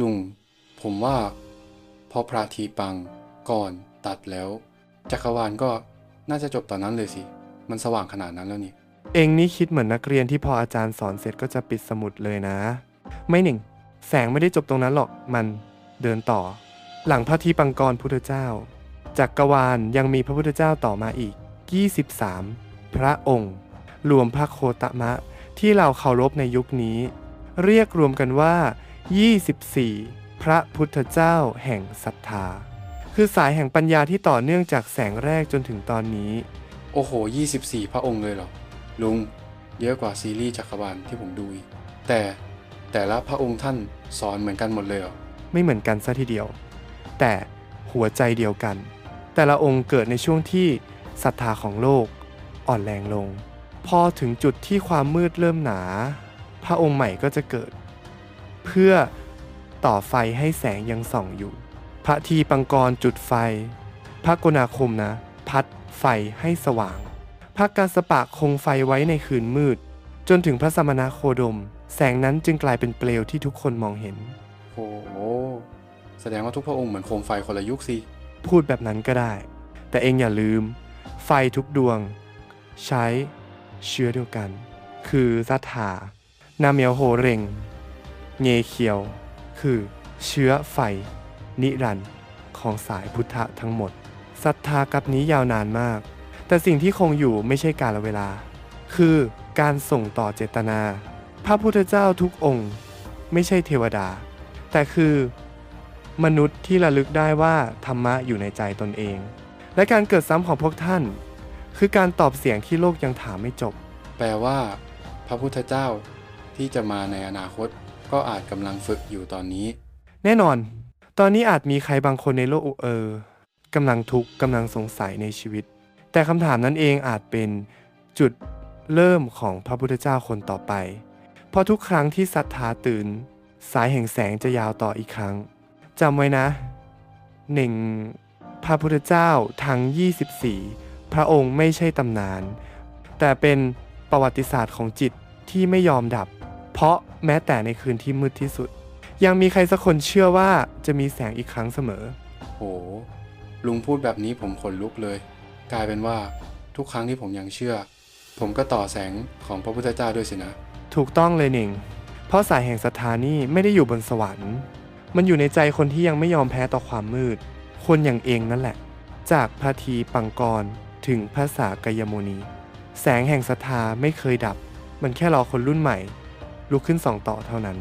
ลุงผมว่า พอพระทีปังก่อนตัดแล้ว จักรวาลก็น่าจะจบตอนนั้นเลยสิ มันสว่างขนาดนั้นแล้วนี่ เองนี่คิดเหมือนนักเรียนที่พออาจารย์สอนเสร็จก็จะปิดสมุดเลยนะ ไม่หนึ่ง แสงไม่ได้จบตรงนั้นหรอกมันเดินต่อ หลังพระทีปังกรพุทธเจ้า จักรวาลยังมีพระพุทธเจ้าต่อมาอีก 23 พระองค์ รวมพระโคตมะที่เราเคารพในยุคนี้ เรียกรวมกันว่า 24 พระพุทธเจ้าแห่งศรัทธา คือสายแห่งปัญญาที่ต่อเนื่องจากแสงแรกจนถึงตอนนี้ โอ้โห 24 พระองค์เลยเหรอ ลุง เยอะกว่าซีรีส์จักรวาลที่ผมดูอีกแต่แต่ละพระองค์ท่านสอนเหมือนกันหมดเลยเหรอ ไม่เหมือนกันซะทีเดียว แต่หัวใจเดียวกัน แต่ละองค์เกิดในช่วงที่ศรัทธาของโลก อ่อนแรงลง พอถึงจุดที่ความมืดเริ่มหนา พระองค์ใหม่ก็จะเกิด เพื่อต่อไฟให้แสงยังส่องอยู่ พระทีปังกรจุดไฟ พระกนาคมนะ พัดไฟให้สว่าง พระกาสปะคงไฟไว้ในคืนมืด จนถึงพระสมณโคดม แสงนั้นจึงกลายเป็นเปลวที่ทุกคนมองเห็น โอ้โหแสดงว่าทุกพระองค์เหมือนโคมไฟคนละยุคสิ พูดแบบนั้นก็ได้ แต่เองอย่าลืม ไฟทุกดวง ใช้เชื้อเดียวกัน คือศรัทธานาเมียวโฮเรง เงเคียว คือเชื้อไฟ นิรันดร์ของสายพุทธะทั้งหมดศรัทธากับนี้ยาวนานมาก แต่สิ่งที่คงอยู่ไม่ใช่กาลเวลา คือการส่งต่อเจตนา พระพุทธเจ้าทุกองค์ ไม่ใช่เทวดา แต่คือ มนุษย์ที่ระลึกได้ว่าธรรมะอยู่ในใจตนเอง และการเกิดซ้ำของพวกท่าน คือการตอบเสียงที่โลกยังถามไม่จบ แปลว่า พระพุทธเจ้าที่จะมาในอนาคต ก็อาจกำลังฝึกอยู่ตอนนี้ แน่นอน ตอนนี้อาจมีใครบางคนในโลกอุเออกำลังทุกข์กำลังสงสัยในชีวิต แต่คำถามนั้นเองอาจเป็นจุดเริ่มของพระพุทธเจ้าคนต่อไป เพราะทุกครั้งที่ศรัทธาตื่น สายแห่งแสงจะยาวต่ออีกครั้งจำไว้นะหนึ่งพระพุทธเจ้าทั้ง 24 พระองค์ไม่ใช่ตำนาน แต่เป็นประวัติศาสตร์ของจิตที่ไม่ยอมดับ เพราะแม้แต่ในคืนที่มืดที่สุด ยังมีใครสักคนเชื่อว่าจะมีแสงอีกครั้งเสมอ โห ลุงพูดแบบนี้ผมขนลุกเลย กลายเป็นว่าทุกครั้งที่ผมยังเชื่อ ผมก็ต่อแสงของพระพุทธเจ้าด้วยสินะ ถูกต้องเลยหนิง เพราะสายแห่งศรัทธานี่ไม่ได้อยู่บนสวรรค์ มันอยู่ในใจคนที่ยังไม่ยอมแพ้ต่อความมืด คนอย่างเองนั่นแหละ จากพระทีปังกรถึงพระสากยมุนี แสงแห่งศรัทธาไม่เคยดับ มันแค่รอคนรุ่นใหม่ ลุกขึ้นส่องต่อเท่านั้น